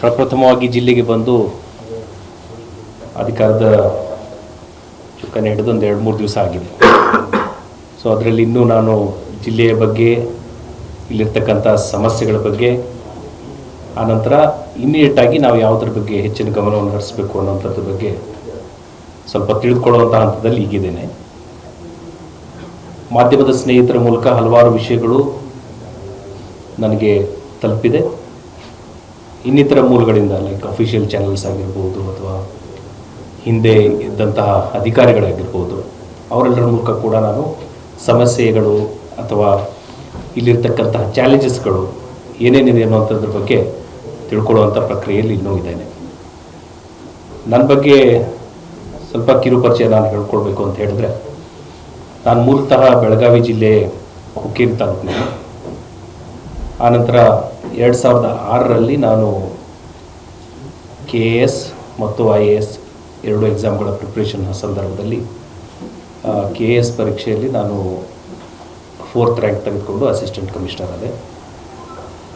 ಪ್ರಪ್ರಥಮವಾಗಿ ಜಿಲ್ಲೆಗೆ ಬಂದು ಅಧಿಕಾರದ ಚುಕ್ಕಾನೆ ಹಿಡಿದು ಒಂದು ಎರಡು ಮೂರು ದಿವಸ ಆಗಿದೆ. ಸೊ ಅದರಲ್ಲಿ ಇನ್ನೂ ನಾನು ಜಿಲ್ಲೆಯ ಬಗ್ಗೆ ಇಲ್ಲಿರ್ತಕ್ಕಂಥ ಸಮಸ್ಯೆಗಳ ಬಗ್ಗೆ ಆನಂತರ ಇಮಿಡಿಯೇಟಾಗಿ ನಾವು ಯಾವುದ್ರ ಬಗ್ಗೆ ಹೆಚ್ಚಿನ ಗಮನವನ್ನು ಹರಿಸಬೇಕು ಅನ್ನೋಂಥದ್ರ ಬಗ್ಗೆ ಸ್ವಲ್ಪ ತಿಳಿದುಕೊಳ್ಳುವಂಥ ಹಂತದಲ್ಲಿ ಈಗಿದ್ದೇನೆ. ಮಾಧ್ಯಮದ ಸ್ನೇಹಿತರ ಮೂಲಕ ಹಲವಾರು ವಿಷಯಗಳು ನನಗೆ ತಲುಪಿದೆ. ಇನ್ನಿತರ ಮೂಲಗಳಿಂದ ಲೈಕ್ ಅಫಿಷಿಯಲ್ ಚಾನಲ್ಸ್ ಆಗಿರ್ಬೋದು ಅಥವಾ ಹಿಂದೆ ಇದ್ದಂತಹ ಅಧಿಕಾರಿಗಳಾಗಿರ್ಬೋದು, ಅವರೆಲ್ಲರ ಮೂಲಕ ಕೂಡ ನಾನು ಸಮಸ್ಯೆಗಳು ಅಥವಾ ಇಲ್ಲಿರ್ತಕ್ಕಂತಹ ಚಾಲೆಂಜಸ್ಗಳು ಏನೇನಿದೆ ಅನ್ನೋಂಥದ್ರ ಬಗ್ಗೆ ತಿಳ್ಕೊಳ್ಳುವಂಥ ಪ್ರಕ್ರಿಯೆಯಲ್ಲಿ ಇನ್ನೂ ಇದ್ದೇನೆ. ನನ್ನ ಬಗ್ಗೆ ಸ್ವಲ್ಪ ಕಿರುಪರಿಚಯ ನಾನು ಹೇಳ್ಕೊಳ್ಬೇಕು ಅಂತ ಹೇಳಿದ್ರೆ, ನಾನು ಮೂಲತಃ ಬೆಳಗಾವಿ ಜಿಲ್ಲೆ ಹುಕ್ಕೇರಿ ತಾಲೂಕಿನಲ್ಲಿ ಆನಂತರ ಎರಡು ಸಾವಿರದ ಆರರಲ್ಲಿ ನಾನು ಕೆ ಎ ಎಸ್ ಮತ್ತು ಐ ಎ ಎಸ್ ಎರಡು ಎಕ್ಸಾಮ್ಗಳ ಪ್ರಿಪ್ರೇಷನ್ ಸಂದರ್ಭದಲ್ಲಿ ಕೆ ಎ ಎಸ್ ಪರೀಕ್ಷೆಯಲ್ಲಿ ನಾನು ಫೋರ್ತ್ ರ್ಯಾಂಕ್ ತೆಗೆದುಕೊಂಡು ಅಸಿಸ್ಟೆಂಟ್ ಕಮಿಷನರ್ ಆದೆ.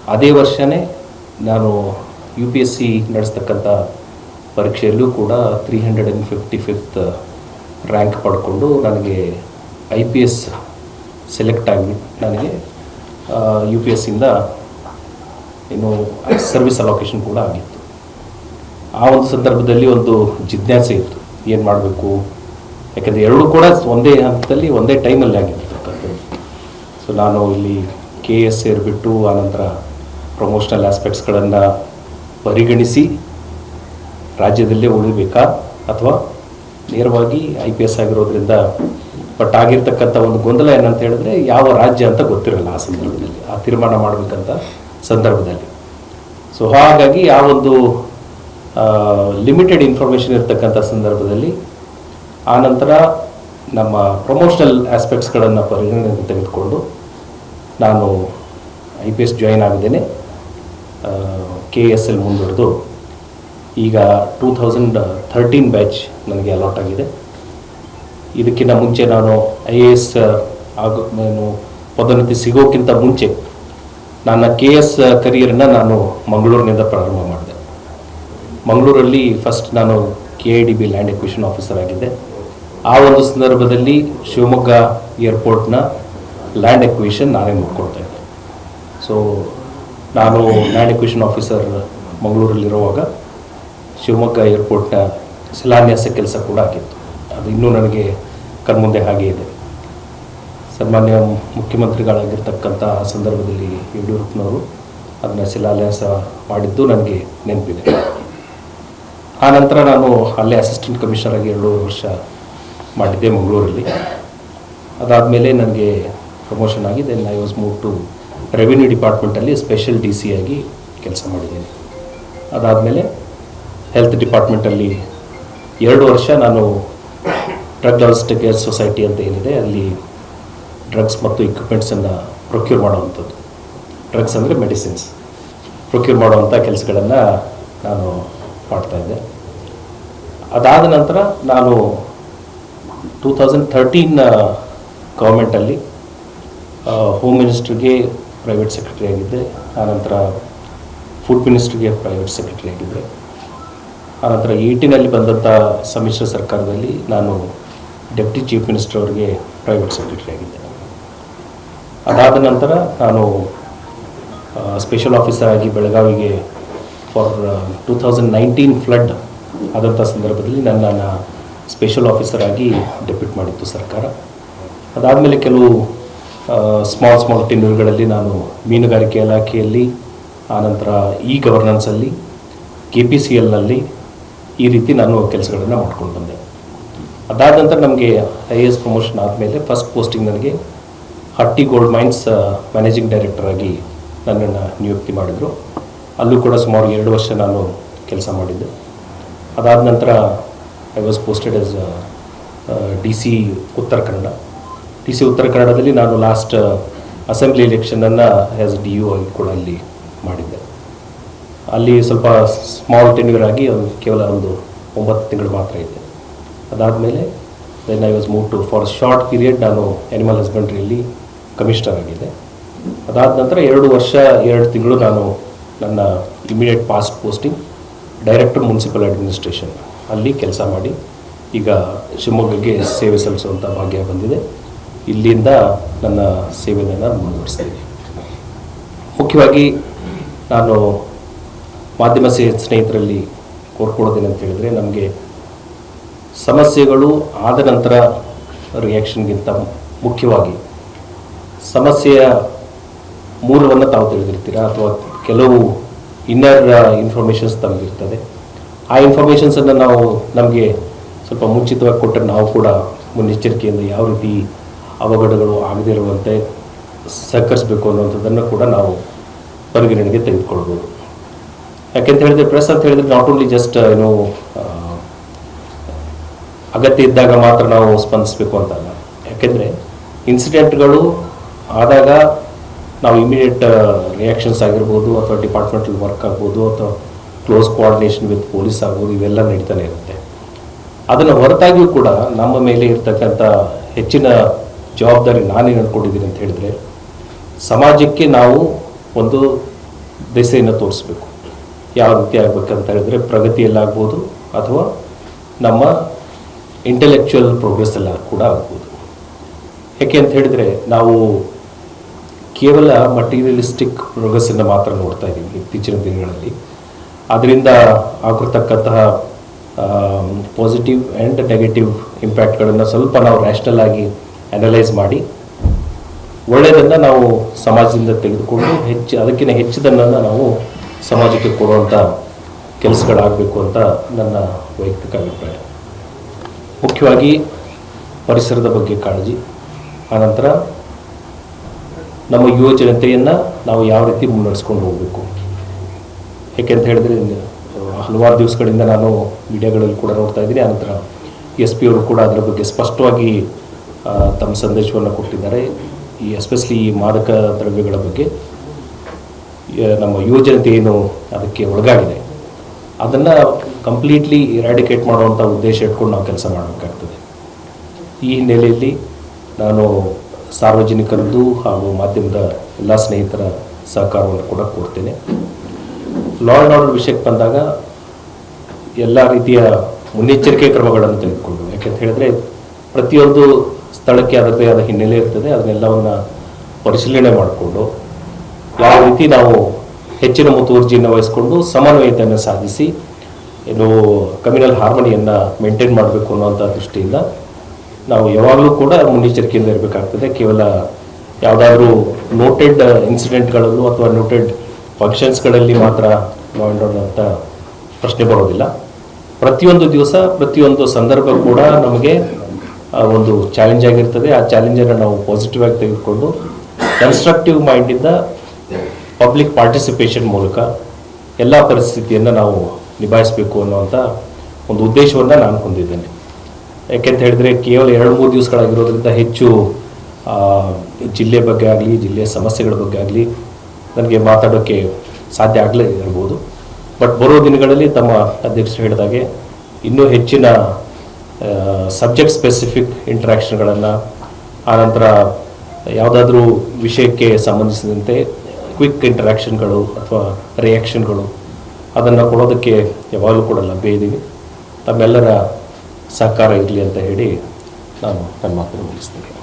ಅದೇ ವರ್ಷವೇ ನಾನು ಯು ಪಿ ಎಸ್ ಸಿ ನಡೆಸ್ತಕ್ಕಂಥ ಪರೀಕ್ಷೆಯಲ್ಲೂ ಕೂಡ three hundred and fifty fifth rank ಪಡ್ಕೊಂಡು ನನಗೆ ಐ ಪಿ ಎಸ್ ಸೆಲೆಕ್ಟ್ ಆಗಿ ನನಗೆ ಯು ಪಿ ಎಸ್ಸಿಂದ ಏನು ಸರ್ವಿಸ್ ಅಲೋಕೇಶನ್ ಕೂಡ ಆಗಿತ್ತು. ಆ ಒಂದು ಸಂದರ್ಭದಲ್ಲಿ ಒಂದು ಜಿಜ್ಞಾಸೆ ಇತ್ತು. ಏನು ಮಾಡಬೇಕು? ಯಾಕಂದರೆ ಎರಡೂ ಕೂಡ ಒಂದೇ ಹಂತದಲ್ಲಿ, ಒಂದೇ ಟೈಮಲ್ಲಿ ಆಗಿರ್ತಕ್ಕಂಥದ್ದು ಸೊ ನಾನು ಇಲ್ಲಿ ಕೆ ಎಸ್ ಸೇರಿಬಿಟ್ಟು ಆನಂತರ ಪ್ರಮೋಷನಲ್ ಆಸ್ಪೆಕ್ಟ್ಸ್ಗಳನ್ನು ಪರಿಗಣಿಸಿ ರಾಜ್ಯದಲ್ಲೇ ಉಳಿಬೇಕಾ ಅಥವಾ ನೇರವಾಗಿ ಐ ಪಿ ಎಸ್ ಆಗಿರೋದ್ರಿಂದ ಬಟ್ ಆಗಿರ್ತಕ್ಕಂಥ ಒಂದು ಗೊಂದಲ ಏನಂತ ಹೇಳಿದ್ರೆ ಯಾವ ರಾಜ್ಯ ಅಂತ ಗೊತ್ತಿರಲ್ಲ ಆ ಸಂದರ್ಭದಲ್ಲಿ, ಆ ತೀರ್ಮಾನ ಮಾಡಬೇಕಂತ ಸಂದರ್ಭದಲ್ಲಿ. ಸೊ ಹಾಗಾಗಿ ಆ ಒಂದು ಲಿಮಿಟೆಡ್ ಇನ್ಫಾರ್ಮೇಷನ್ ಇರ್ತಕ್ಕಂಥ ಸಂದರ್ಭದಲ್ಲಿ ಆನಂತರ ನಮ್ಮ ಪ್ರಮೋಷನಲ್ ಆಸ್ಪೆಕ್ಟ್ಸ್ಗಳನ್ನು ಪರಿಗಣನೆಗೆ ತೆಗೆದುಕೊಂಡು ನಾನು ಐ ಪಿ ಎಸ್ ಜಾಯಿನ್ ಆಗಿದ್ದೇನೆ. ಕೆ ಎಸ್ ಎಲ್ ಮುಂದುವರೆದು ಈಗ ಟೂ ಥೌಸಂಡ್ ಥರ್ಟೀನ್ ಬ್ಯಾಚ್ ನನಗೆ ಅಲಾಟ್ ಆಗಿದೆ. ಇದಕ್ಕಿಂತ ಮುಂಚೆ ನಾನು ಐ ಎ ಎಸ್ ಆಗೋ ನಾನು ಪದೋನ್ನತಿ ಸಿಗೋಕ್ಕಿಂತ ಮುಂಚೆ ನನ್ನ ಕೆ ಎಸ್ ಕರಿಯರನ್ನು ನಾನು ಮಂಗಳೂರಿನಿಂದ ಪ್ರಾರಂಭ ಮಾಡಿದೆ. ಮಂಗಳೂರಲ್ಲಿ ಫಸ್ಟ್ ನಾನು K I D B land acquisition officer ಆಗಿದ್ದೆ. ಆ ಒಂದು ಸಂದರ್ಭದಲ್ಲಿ ಶಿವಮೊಗ್ಗ ಏರ್ಪೋರ್ಟ್ನ ಲ್ಯಾಂಡ್ ಎಕ್ವಿಷನ್ ನಾನೇ ನೋಡ್ಕೊಳ್ತಾ ಇದ್ದೆ. ಸೊ ನಾನು ಲ್ಯಾಂಡ್ ಎಕ್ವಿಷನ್ ಆಫೀಸರ್ ಮಂಗಳೂರಲ್ಲಿರುವಾಗ ಶಿವಮೊಗ್ಗ ಏರ್ಪೋರ್ಟ್ನ ಶಿಲಾನ್ಯಾಸ ಕೆಲಸ ಕೂಡ ಆಗಿತ್ತು. ಅದು ಇನ್ನೂ ನನಗೆ ಕಣ್ಮುಂದೆ ಹಾಗೆ ಇದೆ. ಸನ್ಮಾನ್ಯ ಮುಖ್ಯಮಂತ್ರಿಗಳಾಗಿರ್ತಕ್ಕಂಥ ಸಂದರ್ಭದಲ್ಲಿ ಯಡಿಯೂರಪ್ಪನವರು ಅದನ್ನು ಶಿಲಾನ್ಯಾಸ ಮಾಡಿದ್ದು ನನಗೆ ನೆನಪಿದೆ. ಆ ನಂತರ ನಾನು ಅಲ್ಲೇ ಅಸಿಸ್ಟೆಂಟ್ ಕಮಿಷನರ್ ಆಗಿ ಎರಡು ವರ್ಷ ಮಾಡಿದ್ದೆ ಮಂಗಳೂರಲ್ಲಿ. ಅದಾದಮೇಲೆ ನನಗೆ ಪ್ರಮೋಷನ್ ಆಗಿದೆ. Then I was move to revenue ಡಿಪಾರ್ಟ್ಮೆಂಟಲ್ಲಿ special D C ಆಗಿ ಕೆಲಸ ಮಾಡಿದ್ದೇನೆ. ಅದಾದಮೇಲೆ ಹೆಲ್ತ್ ಡಿಪಾರ್ಟ್ಮೆಂಟಲ್ಲಿ ಎರಡು ವರ್ಷ ನಾನು ಡ್ರಗ್ ಲಾಜಿಸ್ಟಿಕ್ ಕೇರ್ ಸೊಸೈಟಿ ಅಂತ ಏನಿದೆ, ಅಲ್ಲಿ ಡ್ರಗ್ಸ್ ಮತ್ತು ಇಕ್ವಿಪ್ಮೆಂಟ್ಸನ್ನು ಪ್ರೊಕ್ಯೂರ್ ಮಾಡುವಂಥದ್ದು. ಡ್ರಗ್ಸ್ ಅಂದರೆ ಮೆಡಿಸಿನ್ಸ್ ಪ್ರೊಕ್ಯೂರ್ ಮಾಡುವಂಥ ಕೆಲಸಗಳನ್ನು ನಾನು ಮಾಡ್ತಾಯಿದ್ದೆ ಅದಾದ ನಂತರ ನಾನು ಟೂ ತೌಸಂಡ್ ಥರ್ಟೀನ್ ಗೌರ್ಮೆಂಟಲ್ಲಿ ಹೋಮ್ ಮಿನಿಸ್ಟ್ರಿಗೆ ಪ್ರೈವೇಟ್ ಸೆಕ್ರೆಟರಿ ಆಗಿದ್ದೆ. ಆನಂತರ ಫುಡ್ ಮಿನಿಸ್ಟ್ರಿಗೆ ಪ್ರೈವೇಟ್ ಸೆಕ್ರೆಟರಿ ಆಗಿದ್ದೆ. ಆನಂತರ ಏಯ್ಟೀನಲ್ಲಿ ಬಂದಂಥ ಸಮ್ಮಿಶ್ರ ಸರ್ಕಾರದಲ್ಲಿ ನಾನು ಡೆಪ್ಟಿ ಚೀಫ್ ಮಿನಿಸ್ಟರ್ ಅವರಿಗೆ ಪ್ರೈವೇಟ್ ಸೆಕ್ರೆಟರಿ ಆಗಿದ್ದೆ. ಅದಾದ ನಂತರ ನಾನು ಸ್ಪೆಷಲ್ ಆಫೀಸರ್ ಆಗಿ ಬೆಳಗಾವಿಗೆ for two thousand nineteen flood ಆದಂಥ ಸಂದರ್ಭದಲ್ಲಿ ನನ್ನನ್ನು ಸ್ಪೆಷಲ್ ಆಫೀಸರ್ ಆಗಿ ಡೆಪ್ಯೂಟ್ ಮಾಡಿತ್ತು ಸರ್ಕಾರ. ಅದಾದಮೇಲೆ ಕೆಲವು ಸ್ಮಾಲ್ ಸ್ಮಾಲ್ ಟೆನ್ಯೂರ್ಗಳಲ್ಲಿ ನಾನು ಮೀನುಗಾರಿಕೆ ಇಲಾಖೆಯಲ್ಲಿ ಆನಂತರ ಇ ಗವರ್ನೆನ್ಸಲ್ಲಿ ಕೆ ಪಿ ಸಿ ಎಲ್ನಲ್ಲಿ ಈ ರೀತಿ ನಾನು ಕೆಲಸಗಳನ್ನು ಮಾಡ್ಕೊಂಡು ಬಂದೆ. ಅದಾದ ನಂತರ ನಮಗೆ ಐ ಎ ಎಸ್ ಪ್ರಮೋಷನ್ ಆದಮೇಲೆ ಫಸ್ಟ್ ಪೋಸ್ಟಿಂಗ್ ನನಗೆ Hatti gold mines managing director ಆಗಿ ನನ್ನನ್ನು ನಿಯುಕ್ತಿ ಮಾಡಿದರು. ಅಲ್ಲೂ ಕೂಡ ಸುಮಾರು ಎರಡು ವರ್ಷ ನಾನು ಕೆಲಸ ಮಾಡಿದ್ದೆ. ಅದಾದ ನಂತರ I was posted as D C Uttara Kannada D C Uttara ಕನ್ನಡದಲ್ಲಿ ನಾನು ಲಾಸ್ಟ್ ಅಸೆಂಬ್ಲಿ ಎಲೆಕ್ಷನನ್ನು ಆ್ಯಸ್ ಡಿ ಯು ಆಗಿ ಕೂಡ ಅಲ್ಲಿ ಮಾಡಿದ್ದೆ. ಅಲ್ಲಿ ಸ್ವಲ್ಪ ಸ್ಮಾಲ್ ಟೆನ್ಯೂರ್ ಆಗಿ ಕೇವಲ ಒಂದು ಒಂಬತ್ತು ತಿಂಗಳು ಮಾತ್ರ ಇದ್ದೆ ಅದಾದಮೇಲೆ then I was move to for short period ನಾನು ಆ್ಯನಿಮಲ್ ಹಸ್ಬೆಂಡ್ರಿಯಲ್ಲಿ ಕಮಿಷನರ್ ಆಗಿದೆ ಅದಾದ ನಂತರ ಎರಡು ವರ್ಷ, ಎರಡು ತಿಂಗಳು ನಾನು ನನ್ನ immediate past posting director municipal administration ಅಲ್ಲಿ ಕೆಲಸ ಮಾಡಿ. ಈಗ ಶಿವಮೊಗ್ಗಕ್ಕೆ ಸೇವೆ ಸಲ್ಲಿಸುವಂಥ ಭಾಗ್ಯ ಬಂದಿದೆ. ಇಲ್ಲಿಂದ ನನ್ನ ಸೇವೆಯನ್ನು ನಾನು ಮುಂದುವರಿಸ್ತೀನಿ. ಮುಖ್ಯವಾಗಿ ನಾನು ಮಾಧ್ಯಮ ಸೇ- ಸ್ನೇಹಿತರಲ್ಲಿ ಕೋರ್ಕೊಡೋದೇನಂತ ಅಂತ ಹೇಳಿದ್ರೆ, ನಮಗೆ ಸಮಸ್ಯೆಗಳು ಆದ ನಂತರ ರಿಯಾಕ್ಷನ್ಗಿಂತ ಮುಖ್ಯವಾಗಿ ಸಮಸ್ಯೆಯ ಮೂಲವನ್ನು ತಾವು ತಿಳಿದಿರ್ತೀರಾ? ಅಥವಾ ಕೆಲವು ಇನ್ನರ್ ಇನ್ಫಾರ್ಮೇಷನ್ಸ್ ತಮಗಿರ್ತದೆ. ಆ ಇನ್ಫಾರ್ಮೇಷನ್ಸನ್ನು ನಾವು ನಮಗೆ ಸ್ವಲ್ಪ ಮುಂಚಿತವಾಗಿ ಕೊಟ್ಟರೆ ನಾವು ಕೂಡ ಮುನ್ನೆಚ್ಚರಿಕೆಯಿಂದ ಯಾವ ರೀತಿ ಅವಘಡಗಳು ಆಗದೇ ಇರುವಂತೆ ಸಹಕರಿಸಬೇಕು ಅನ್ನುವಂಥದ್ದನ್ನು ಕೂಡ ನಾವು ಪರಿಗಣನೆಗೆ ತೆಗೆದುಕೊಳ್ಬೋದು ಯಾಕೆಂತ ಹೇಳಿದ್ರೆ ಪ್ರೆಸ್ ಅಂತ ಹೇಳಿದ್ರೆ ನಾಟ್ ಓನ್ಲಿ ಜಸ್ಟ್ ಏನು ಅಗತ್ಯ ಇದ್ದಾಗ ಮಾತ್ರ ನಾವು ಸ್ಪಂದಿಸಬೇಕು ಅಂತಲ್ಲ. ಯಾಕೆಂದರೆ ಇನ್ಸಿಡೆಂಟ್ಗಳು ಆದಾಗ ನಾವು ಇಮಿಡಿಯೇಟ್ ರಿಯಾಕ್ಷನ್ಸ್ ಆಗಿರ್ಬೋದು ಅಥವಾ ಡಿಪಾರ್ಟ್ಮೆಂಟಲ್ ವರ್ಕ್ ಆಗ್ಬೋದು ಅಥವಾ ಕ್ಲೋಸ್ ಕೋಆರ್ಡಿನೇಷನ್ ವಿತ್ ಪೊಲೀಸ್ ಆಗ್ಬೋದು ಇವೆಲ್ಲ ನಡೀತಾನೆ ಇರುತ್ತೆ. ಅದನ್ನು ಹೊರತಾಗಿಯೂ ಕೂಡ ನಮ್ಮ ಮೇಲೆ ಇರ್ತಕ್ಕಂಥ ಹೆಚ್ಚಿನ ಜವಾಬ್ದಾರಿ ನಾನೇನು ಅನ್ಕೊಂಡಿದ್ದೀನಿ ಅಂತ ಹೇಳಿದ್ರೆ ಸಮಾಜಕ್ಕೆ ನಾವು ಒಂದು ದೆಸೆಯನ್ನು ತೋರಿಸ್ಬೇಕು. ಯಾವ ರೀತಿ ಆಗ್ಬೇಕಂತ ಹೇಳಿದ್ರೆ ಪ್ರಗತಿಯಲ್ಲಾಗ್ಬೋದು ಅಥವಾ ನಮ್ಮ ಇಂಟೆಲೆಕ್ಚುಯಲ್ ಪ್ರೋಗ್ರೆಸ್ ಎಲ್ಲ ಕೂಡ ಆಗ್ಬೋದು. ಯಾಕೆ ಅಂತ ಹೇಳಿದರೆ ನಾವು ಕೇವಲ ಮಟೀರಿಯಲಿಸ್ಟಿಕ್ ಪ್ರೋಗ್ರೆಸ್ಸನ್ನು ಮಾತ್ರ ನೋಡ್ತಾ ಇದ್ದೀವಿ ಇತ್ತೀಚಿನ ದಿನಗಳಲ್ಲಿ. ಅದರಿಂದ ಆಗಿರ್ತಕ್ಕಂತಹ ಪಾಸಿಟಿವ್ ಆ್ಯಂಡ್ ನೆಗೆಟಿವ್ ಇಂಪ್ಯಾಕ್ಟ್ಗಳನ್ನು ಸ್ವಲ್ಪ ನಾವು ರ್ಯಾಷನಲ್ ಆಗಿ ಅನಲೈಸ್ ಮಾಡಿ ಒಳ್ಳೆಯದನ್ನು ನಾವು ಸಮಾಜದಿಂದ ತೆಗೆದುಕೊಂಡು ಹೆಚ್ಚು, ಅದಕ್ಕಿಂತ ಹೆಚ್ಚಿದನ್ನು ನಾವು ಸಮಾಜಕ್ಕೆ ಕೊಡುವಂಥ ಕೆಲಸಗಳಾಗಬೇಕು ಅಂತ ನನ್ನ ವೈಯಕ್ತಿಕ ಅಭಿಪ್ರಾಯ. ಮುಖ್ಯವಾಗಿ ಪರಿಸರದ ಬಗ್ಗೆ ಕಾಳಜಿ. ಆನಂತರ ನಮ್ಮ ಯುವ ಜನತೆಯನ್ನು ನಾವು ಯಾವ ರೀತಿ ಮುನ್ನಡೆಸ್ಕೊಂಡು ಹೋಗಬೇಕು. ಏಕೆಂತ ಹೇಳಿದ್ರೆ ಹಲವಾರು ದಿವಸಗಳಿಂದ ನಾನು ಮೀಡಿಯಾಗಳಲ್ಲಿ ಕೂಡ ನೋಡ್ತಾ ಇದ್ದೀನಿ. ಆನಂತರ ಎಸ್ ಪಿ ಅವರು ಕೂಡ ಅದರ ಬಗ್ಗೆ ಸ್ಪಷ್ಟವಾಗಿ ತಮ್ಮ ಸಂದೇಶವನ್ನು ಕೊಟ್ಟಿದ್ದಾರೆ. ಈ ಎಸ್ಪೆಷಲಿ ಈ ಮಾದಕ ದ್ರವ್ಯಗಳ ಬಗ್ಗೆ. ನಮ್ಮ ಯುವ ಜನತೆ ಏನು ಅದಕ್ಕೆ ಒಳಗಾಗಿದೆ. ಅದನ್ನು ಕಂಪ್ಲೀಟ್ಲಿ ಇರಾಡಿಕೇಟ್ ಮಾಡುವಂಥ ಉದ್ದೇಶ ಇಟ್ಕೊಂಡು ನಾವು ಕೆಲಸ ಮಾಡಬೇಕಾಗ್ತದೆ. ಈ ಹಿನ್ನೆಲೆಯಲ್ಲಿ ನಾನು ಸಾರ್ವಜನಿಕರದ್ದು ಹಾಗೂ ಮಾಧ್ಯಮದ ಎಲ್ಲ ಸ್ನೇಹಿತರ ಸಹಕಾರವನ್ನು ಕೂಡ ಕೋರ್ತೇನೆ ಲಾ ಆರ್ಡರ್ ವಿಷಯಕ್ಕೆ ಬಂದಾಗ ಎಲ್ಲ ರೀತಿಯ ಮುನ್ನೆಚ್ಚರಿಕೆ ಕ್ರಮಗಳನ್ನು ತೆಗೆದುಕೊಂಡು ಯಾಕೆಂತ ಹೇಳಿದ್ರೆ ಪ್ರತಿಯೊಂದು ಸ್ಥಳಕ್ಕೆ ಅದರದೇ ಆದ ಹಿನ್ನೆಲೆ ಇರ್ತದೆ. ಅದನ್ನೆಲ್ಲವನ್ನು ಪರಿಶೀಲನೆ ಮಾಡಿಕೊಂಡು ಯಾವ ರೀತಿ ನಾವು ಹೆಚ್ಚಿನ ಮುತುವರ್ಜಿಯನ್ನು ವಹಿಸಿಕೊಂಡು ಸಮನ್ವಯತೆಯನ್ನು ಸಾಧಿಸಿ ಏನು ಕಮ್ಯುನಲ್ ಹಾರ್ಮನಿಯನ್ನು ಮೇಂಟೈನ್ ಮಾಡಬೇಕು ಅನ್ನೋಂಥ ದೃಷ್ಟಿಯಿಂದ ನಾವು ಯಾವಾಗಲೂ ಕೂಡ ಮುನ್ನೆಚ್ಚರಿಕೆಯಿಂದ ಇರಬೇಕಾಗ್ತದೆ. ಕೇವಲ ಯಾವುದಾದ್ರೂ ನೋಟೆಡ್ ಇನ್ಸಿಡೆಂಟ್ಗಳಲ್ಲೂ ಅಥವಾ ನೋಟೆಡ್ ಫಂಕ್ಷನ್ಸ್ಗಳಲ್ಲಿ ಮಾತ್ರ ಅಂತ ಪ್ರಶ್ನೆ ಬರೋದಿಲ್ಲ. ಪ್ರತಿಯೊಂದು ದಿವಸ, ಪ್ರತಿಯೊಂದು ಸಂದರ್ಭ ಕೂಡ ನಮಗೆ ಒಂದು ಚಾಲೆಂಜ್ ಆಗಿರ್ತದೆ. ಆ ಚಾಲೆಂಜನ್ನು ನಾವು ಪಾಸಿಟಿವ್ ಆಗಿ ತೆಗೆದುಕೊಂಡು ಕನ್ಸ್ಟ್ರಕ್ಟಿವ್ ಮೈಂಡಿಂದ ಪಬ್ಲಿಕ್ ಪಾರ್ಟಿಸಿಪೇಷನ್ ಮೂಲಕ ಎಲ್ಲ ಪರಿಸ್ಥಿತಿಯನ್ನು ನಾವು ನಿಭಾಯಿಸಬೇಕು ಅನ್ನುವಂಥ ಒಂದು ಉದ್ದೇಶವನ್ನು ನಾನು ಹೊಂದಿದ್ದೇನೆ. ಯಾಕೆಂತ ಹೇಳಿದರೆ ಕೇವಲ ಎರಡು ಮೂರು ದಿವಸಗಳಾಗಿರೋದ್ರಿಂದ ಹೆಚ್ಚು ಜಿಲ್ಲೆ ಬಗ್ಗೆ ಆಗಲಿ, ಜಿಲ್ಲೆಯ ಸಮಸ್ಯೆಗಳ ಬಗ್ಗೆ ಆಗಲಿ ನನಗೆ ಮಾತಾಡೋಕ್ಕೆ ಸಾಧ್ಯ ಆಗಲೇ ಇರ್ಬೋದು. ಬಟ್ ಬರೋ ದಿನಗಳಲ್ಲಿ ತಮ್ಮ ಅಧ್ಯಕ್ಷರು ಹೇಳಿದಾಗೆ ಇನ್ನೂ ಹೆಚ್ಚಿನ ಸಬ್ಜೆಕ್ಟ್ ಸ್ಪೆಸಿಫಿಕ್ ಇಂಟ್ರ್ಯಾಕ್ಷನ್ಗಳನ್ನು ಆನಂತರ ಯಾವುದಾದ್ರೂ ವಿಷಯಕ್ಕೆ ಸಂಬಂಧಿಸಿದಂತೆ ಕ್ವಿಕ್ ಇಂಟ್ರ್ಯಾಕ್ಷನ್ಗಳು ಅಥವಾ ರಿಯಾಕ್ಷನ್ಗಳು ಅದನ್ನು ಕೊಡೋದಕ್ಕೆ ಯಾವಾಗಲೂ ಕೂಡ ಲಭ್ಯ ಇದ್ದೀವಿ. ತಮ್ಮೆಲ್ಲರ ಸಹಕಾರ ಇರಲಿ ಅಂತ ಹೇಳಿ ನಾನು ನನ್ನ ಮಾತನ್ನು ಮುಗಿಸ್ತೀನಿ.